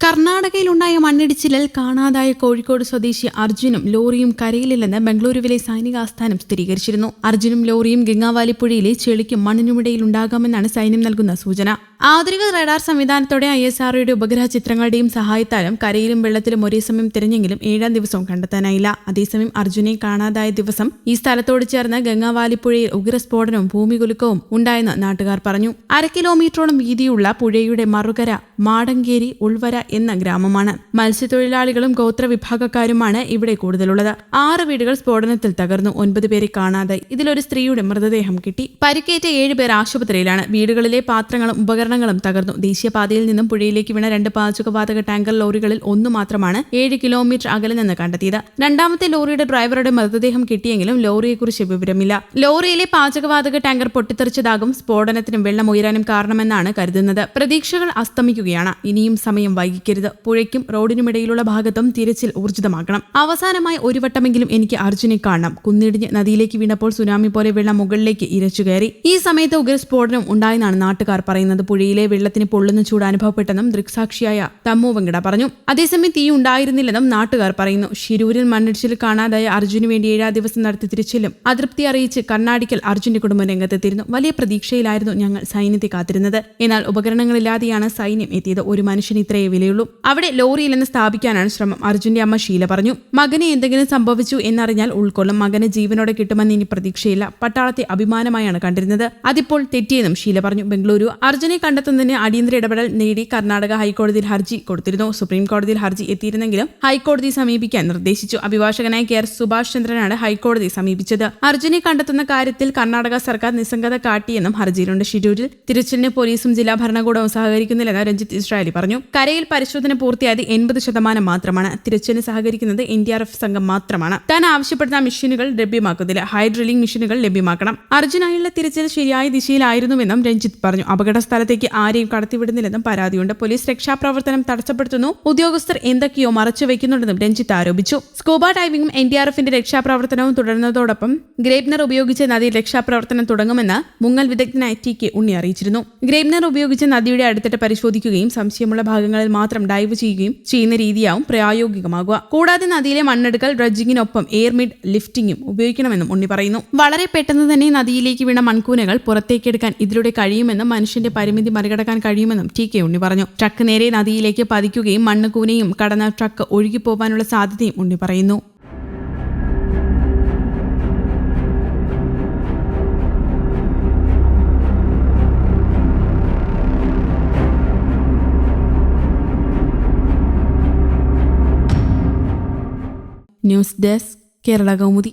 കർണാടകയിലുണ്ടായ മണ്ണിടിച്ചിലിൽ കാണാതായ കോഴിക്കോട് സ്വദേശി അർജുനും ലോറിയും കരയിലില്ലെന്ന് ബംഗളൂരുവിലെ സൈനിക ആസ്ഥാനം സ്ഥിരീകരിച്ചിരുന്നു. അർജുനും ലോറിയും ഗംഗാവാലി പുഴയിലെ ചെളിക്കും മണ്ണിനുമിടയിൽ ഉണ്ടാകാമെന്നാണ് സൈന്യം നൽകുന്ന സൂചന. ആധുനിക റഡാർ സംവിധാനത്തോടെ ഐ എസ് ആർഒയുടെ ഉപഗ്രഹ ചിത്രങ്ങളുടെയും സഹായത്താലും കരയിലും വെള്ളത്തിലും ഒരേ സമയം തിരഞ്ഞെങ്കിലും ഏഴാം ദിവസവും കണ്ടെത്താനായില്ല. അതേസമയം അർജുനെ കാണാതായ ദിവസം ഈ സ്ഥലത്തോട് ചേർന്ന് ഗംഗാവാലിപ്പുഴയിൽ ഉഗ്രസ്ഫോടനവും ഭൂമികുലുക്കവും ഉണ്ടായെന്ന് നാട്ടുകാർ പറഞ്ഞു. അര കിലോമീറ്ററോളം വീതിയുള്ള പുഴയുടെ മറുകര മാടങ്കേരി ഉൾവര എന്ന ഗ്രാമമാണ്. മത്സ്യത്തൊഴിലാളികളും ഗോത്രവിഭാഗക്കാരുമാണ് ഇവിടെ കൂടുതലുള്ളത്. ആറ് വീടുകൾ സ്ഫോടനത്തിൽ തകർന്നു. ഒൻപത് പേരെ കാണാതെ ഇതിലൊരു സ്ത്രീയുടെ മൃതദേഹം കിട്ടി. പരിക്കേറ്റ ഏഴ് പേർ ആശുപത്രിയിലാണ്. വീടുകളിലെ പാത്രങ്ങളും ഉപകരണങ്ങളും തകർന്നു. ദേശീയപാതയിൽ നിന്നും പുഴയിലേക്ക് വീണ രണ്ട് പാചകവാതക ടാങ്കർ ലോറികളിൽ ഒന്ന് മാത്രമാണ് ഏഴ് കിലോമീറ്റർ അകലെ നിന്ന് കണ്ടെത്തിയത്. രണ്ടാമത്തെ ലോറിയുടെ ഡ്രൈവറുടെ മൃതദേഹം കിട്ടിയെങ്കിലും ലോറിയെക്കുറിച്ച് വിവരമില്ല. ലോറിയിലെ പാചകവാതക ടാങ്കർ പൊട്ടിത്തെറിച്ചതാകും സ്ഫോടനത്തിനും വെള്ളം ഉയരാനും കാരണമെന്നാണ് കരുതുന്നത്. പ്രതീക്ഷകൾ അസ്തമിക്കുകയാണ്. ഇനിയും സമയം വൈകിക്കരുത്. പുഴയ്ക്കും റോഡിനുമിടയിലുള്ള ഭാഗത്തും തിരച്ചിൽ ഊർജിതമാക്കണം അവസാനമായി ഒരു വട്ടമെങ്കിലും എനിക്ക് അർജുനെ കാണണം. കുന്നിടിഞ്ഞ് നദിയിലേക്ക് വീണപ്പോൾ സുനാമി പോലെ വെള്ളം മുകളിലേക്ക് ഇരച്ചു കയറി. ഈ സമയത്ത് ഉഗ്രസ്ഫോടനം ഉണ്ടായെന്നാണ് നാട്ടുകാർ പറയുന്നത്. പുഴയിലെ വെള്ളത്തിന് പൊള്ളുന്ന ചൂട് അനുഭവപ്പെട്ടെന്നും ദൃക്സാക്ഷിയായ തമ്മു വെങ്കട പറഞ്ഞു. അതേസമയം തീ ഉണ്ടായിരുന്നില്ലെന്നും നാട്ടുകാർ പറയുന്നു. ശിരൂരിൽ മണ്ണിടിച്ചിൽ കാണാതായ അർജുന് വേണ്ടി ഏഴാം ദിവസം നടത്തി തിരിച്ചിലും അതൃപ്തി അറിയിച്ച് കർണാടിക്കൽ അർജുന്റെ കുടുംബം രംഗത്തെത്തിയിരുന്നു. വലിയ പ്രതീക്ഷയിലായിരുന്നു ഞങ്ങൾ സൈന്യത്തെ കാത്തിരുന്നത്. എന്നാൽ ഉപകരണങ്ങളില്ലാതെയാണ് സൈന്യം എത്തിയത്. ഒരു മനുഷ്യൻ ഇത്രയേ വിലയുള്ളൂ. അവിടെ ലോറിയിലെന്ന് സ്ഥാപിക്കാനാണ് ശ്രമം. അർജുന്റെ അമ്മ ശീല പറഞ്ഞു. മകനെ എന്തെങ്കിലും സംഭവിച്ചു എന്നറിഞ്ഞാൽ ഉൾക്കൊള്ളും. മകന് ജീവനോടെ കിട്ടുമെന്ന് ഇനി പ്രതീക്ഷയില്ല. പട്ടാളത്തെ അഭിമാനമായാണ് കണ്ടിരുന്നത്. അതിപ്പോൾ തെറ്റിയെന്നും ശീല പറഞ്ഞു. ബംഗളൂരു. അർജുനെ കണ്ടെത്തുന്നതിന് അടിയന്തര ഇടപെടൽ നേടി കർണാടക ഹൈക്കോടതിയിൽ ഹർജി കൊടുത്തിരുന്നു. സുപ്രീം കോടതിയിൽ ഹർജി എത്തിയിരുന്നെങ്കിലും ഹൈക്കോടതി സമീപിക്കാൻ നിർദ്ദേശിച്ചു. അഭിഭാഷകനായ കെ ആർ സുഭാഷ് ചന്ദ്രനാണ് ഹൈക്കോടതി സമീപിച്ചത്. അർജുനെ കണ്ടെത്തുന്ന കാര്യത്തിൽ കർണാടക സർക്കാർ നിസ്സംഗത കാട്ടിയെന്നും ഹർജിയിലുണ്ട്. ഷിരൂരിൽ തിരുച്ചലിന് പോലീസും ജില്ലാ ഭരണകൂടവും സഹകരിക്കുന്നില്ലെന്ന് രഞ്ജിത്ത് ഇസ്രായേലി പറഞ്ഞു. കരയിൽ പരിശോധന പൂർത്തിയായത് എൺപത് ശതമാനം മാത്രമാണ്. തിരച്ചിലിന് സഹകരിക്കുന്നത് എൻ ഡി ആർ എഫ് സംഘം മാത്രമാണ്. താൻ ആവശ്യപ്പെടുന്ന മെഷീനുകൾ ലഭ്യമാക്കുന്നില്ല. ഹൈ ഡ്രില്ലിംഗ് മെഷീനുകൾ ലഭ്യമാക്കണം. അർജുനായുള്ള തിരച്ചിൽ ശരിയായ ദിശയിലായിരുന്നുവെന്നും രഞ്ജിത്ത് പറഞ്ഞു. അപകട ആരെയും കടത്തിവിടുന്നില്ലെന്നും പരാതിയുണ്ട്. പോലീസ് രക്ഷാപ്രവർത്തനം തടസ്സപ്പെടുത്തുന്നു. ഉദ്യോഗസ്ഥർ എന്തൊക്കെയോ മറച്ചു വെക്കുന്നുണ്ടെന്നും രഞ്ജിത്ത് ആരോപിച്ചു. സ്കൂബ ഡൈവിംഗും എൻ ഡി ആർ എഫിന്റെ രക്ഷാപ്രവർത്തനവും തുടരുന്നതോടൊപ്പം ഗ്രേപ്നർ ഉപയോഗിച്ച് നദിയിൽ രക്ഷാപ്രവർത്തനം തുടങ്ങുമെന്ന് മുങ്ങൽ വിദഗ്ധനായ ടി കെ ഉണ്ണി അറിയിച്ചിരുന്നു. ഗ്രേപ്നർ ഉപയോഗിച്ച് നദിയുടെ അടുത്തിട്ട് പരിശോധിക്കുകയും സംശയമുള്ള ഭാഗങ്ങളിൽ മാത്രം ഡൈവ് ചെയ്യുകയും ചെയ്യുന്ന രീതിയാവും പ്രായോഗികമാകുക. കൂടാതെ നദിയിലെ മണ്ണെടുക്കൽ ഡ്രഡ്ജിങ്ങിനൊപ്പം എയർ മിഡ് ലിഫ്റ്റിംഗും ഉപയോഗിക്കണമെന്നും ഉണ്ണി പറയുന്നു. വളരെ പെട്ടെന്ന് തന്നെ നദിയിലേക്ക് വീണ മൺകൂനകൾ പുറത്തേക്കെടുക്കാൻ ഇതിലൂടെ കഴിയുമെന്നും മനുഷ്യന്റെ പരിമിതി മറികടക്കാൻ കഴിയുമെന്നും ടി കെ ഉണ്ണി പറഞ്ഞു. ട്രക്ക് നേരെ നദിയിലേക്ക് പതിക്കുകയും മണ്ണ് കൂനയും കടന്ന ട്രക്ക് ഒഴുകിപ്പോവാനുള്ള സാധ്യതയും ഉണ്ണി പറയുന്നു. News desk Kerala Kaumudi.